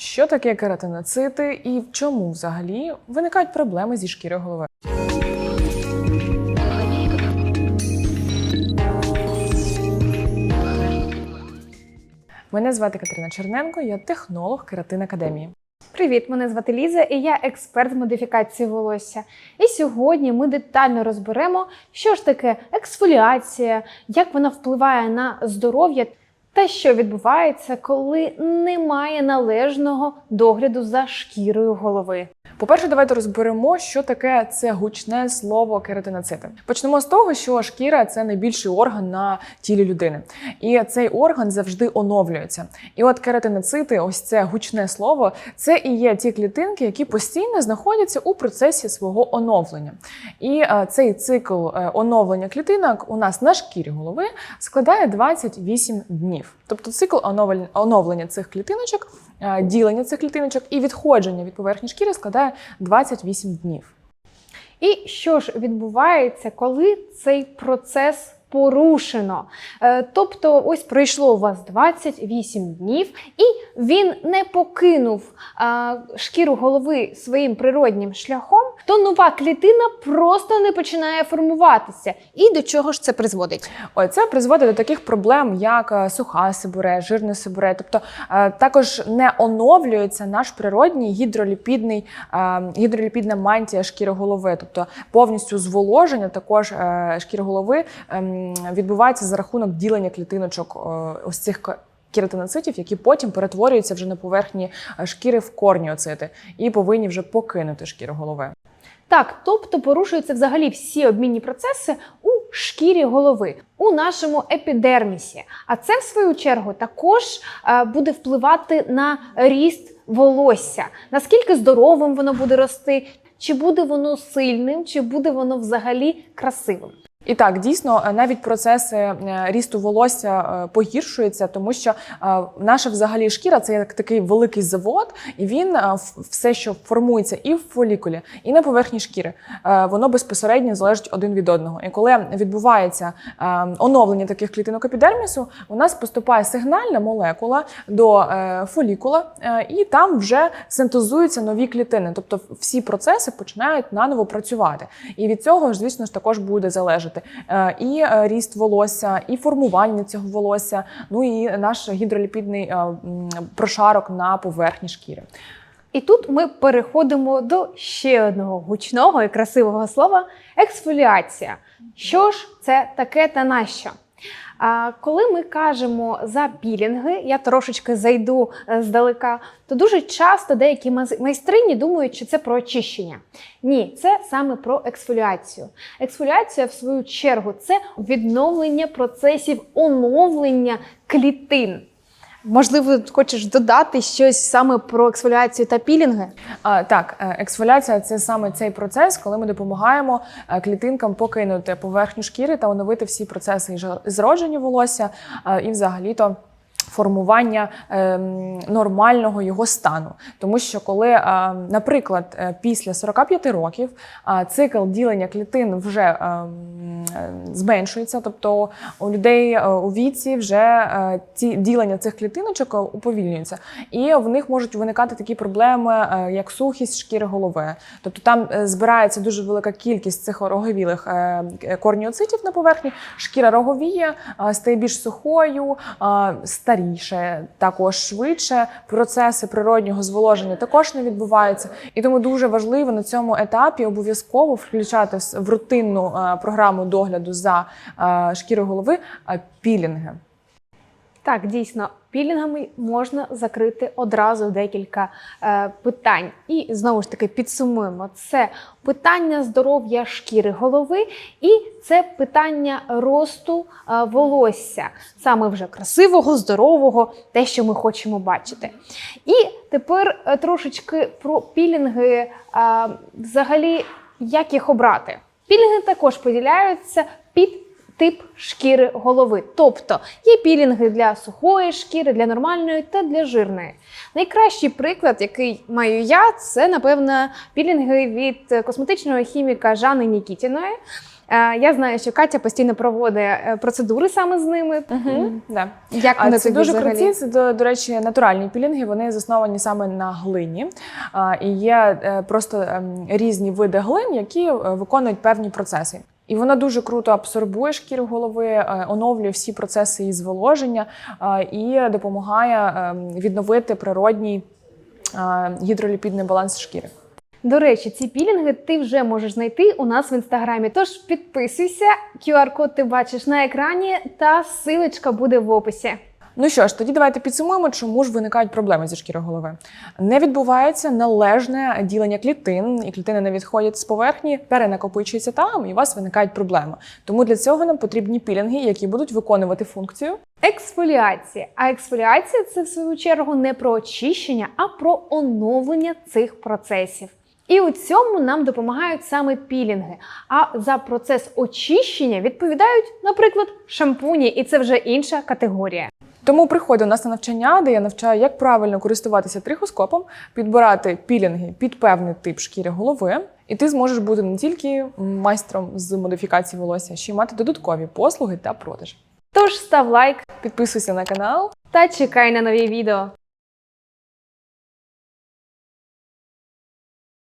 Що таке кератиноцити і в чому взагалі виникають проблеми зі шкірою голови? Мене звати Катерина Черненко, я технолог Кератин Академії. Привіт, мене звати Ліза, і я експерт з модифікації волосся. І сьогодні ми детально розберемо, що ж таке ексфоліація, як вона впливає на здоров'я та що відбувається, коли немає належного догляду за шкірою голови. По-перше, давайте розберемо, що таке це гучне слово кератиноцити. Почнемо з того, що шкіра це найбільший орган на тілі людини, і цей орган завжди оновлюється. І от кератиноцити, ось це гучне слово, це і є ті клітинки, які постійно знаходяться у процесі свого оновлення. І е, цей цикл е, оновлення клітинок у нас на шкірі голови складає 28 днів. Тобто цикл оновлення, цих клітиночок, е, ділення цих клітиночок і відходження від поверхні шкіри складає 28 днів. І що ж відбувається, коли цей процес порушено? Е, Тобто, ось пройшло у вас 28 днів, і він не покинув шкіру голови своїм природнім шляхом, то нова клітина просто не починає формуватися. І до чого ж це призводить? Ой, це призводить до таких проблем, як е, суха сибуре, жирне сибуре. Тобто е, також не оновлюється наш природній гідроліпідний е, гідроліпідна мантія шкіри голови. Тобто повністю зволоження також шкіри голови ем, відбувається за рахунок ділення клітиночок ось цих кератиноцитів, які потім перетворюються вже на поверхні шкіри в корніоцити і повинні вже покинути шкіру голови. Так, тобто порушуються взагалі всі обмінні процеси у шкірі голови, у нашому епідермісі. А це, в свою чергу, також е, буде впливати на ріст волосся, наскільки здоровим воно буде рости, чи буде воно сильним, чи буде воно взагалі красивим. І так, дійсно, е, навіть процеси е, рісту волосся е, погіршуються, тому що наша взагалі шкіра це як такий великий завод, і він все, що формується і в фолікулі, і на поверхні шкіри, воно безпосередньо залежить один від одного. І коли відбувається оновлення таких клітинок епідермісу, у нас поступає сигнальна молекула до фолікула, і там вже синтезуються нові клітини. Тобто всі процеси починають наново працювати. І від цього ж, звісно ж, також буде залежати е, і е, ріст волосся, і формування цього волосся, ну і наш гідроліпідний е, прошарок на поверхні шкіри. І тут ми переходимо до ще одного гучного і красивого слова ексфоліація. Що ж це таке та нащо? Коли ми кажемо за пілінги, я трошечки зайду е, здалека, то дуже часто деякі майстрині думають, що це про очищення. Ні, це саме про ексфоліацію. Ексфоліація, в свою чергу, це відновлення процесів оновлення клітин. Можливо, хочеш додати щось саме про ексфоліацію та пілінги? А, так, е, ексфоліація це саме цей процес, коли ми допомагаємо е, клітинкам покинути поверхню шкіри та оновити всі процеси і зродження волосся і взагалі-то. Формування ем, нормального його стану, тому що коли, е, наприклад, е, після 45 років цикл ділення клітин вже ем, зменшується, тобто у людей е, у віці вже ці ділення цих клітиночок уповільнюється, і в них можуть виникати такі проблеми, як сухість шкіри голови. Тобто там збирається дуже велика кількість цих роговілих корніоцитів на поверхні. Шкіра роговіє, стає більш сухою, е, старіше, також швидше. Процеси природнього зволоження також не відбуваються. І тому дуже важливо на цьому етапі обов'язково включати в рутинну е, програму догляду за е, шкірою голови е, пілінги. Так, дійсно, пілінгами можна закрити одразу декілька е, питань. І знову ж таки підсумуємо: це питання здоров'я шкіри голови, і це питання росту е, волосся, саме вже красивого, здорового, те, що ми хочемо бачити. І тепер е, трошечки про пілінги, е, взагалі, як їх обрати. Пілінги також поділяються під тип шкіри голови. Тобто є пілінги для сухої шкіри, для нормальної та для жирної. Найкращий приклад, який маю я, це, напевно, пілінги від косметичного хіміка Жани Нікітіної. Е, Я знаю, що Катя постійно проводить е, процедури саме з ними. Мгм, да. Як вони це дуже взагалі? круті. Це до, до речі, натуральні пілінги. Вони засновані саме на глині. І є е, просто ем, різні види глин, які е, виконують певні процеси. І вона дуже круто абсорбує шкіру голови, е, оновлює всі процеси її зволоження е, і допомагає ем, відновити природній е, гідроліпідний баланс шкіри. До речі, ці пілінги ти вже можеш знайти у нас в інстаграмі. Тож підписуйся, QR-код ти бачиш на екрані, та силочка буде в описі. Ну що ж, тоді давайте підсумуємо, чому ж виникають проблеми зі шкірою голови. Не відбувається належне ділення клітин, і клітини не відходять з поверхні, перенакопичуються там, і у вас виникають проблеми. Тому для цього нам потрібні пілінги, які будуть виконувати функцію. Ексфоліація. А ексфоліація це в свою чергу не про очищення, а про оновлення цих процесів. І у цьому нам допомагають саме пілінги. А за процес очищення відповідають, наприклад, шампуні, і це вже інша категорія. Тому приходь до нас на навчання, де я навчаю, як правильно користуватися трихоскопом, підбирати пілінги під певний тип шкіри голови, і ти зможеш бути не тільки майстром з модифікації волосся, ще й мати додаткові послуги та продажі. Тож став лайк Підписуйся на канал. та чекай на нові відео.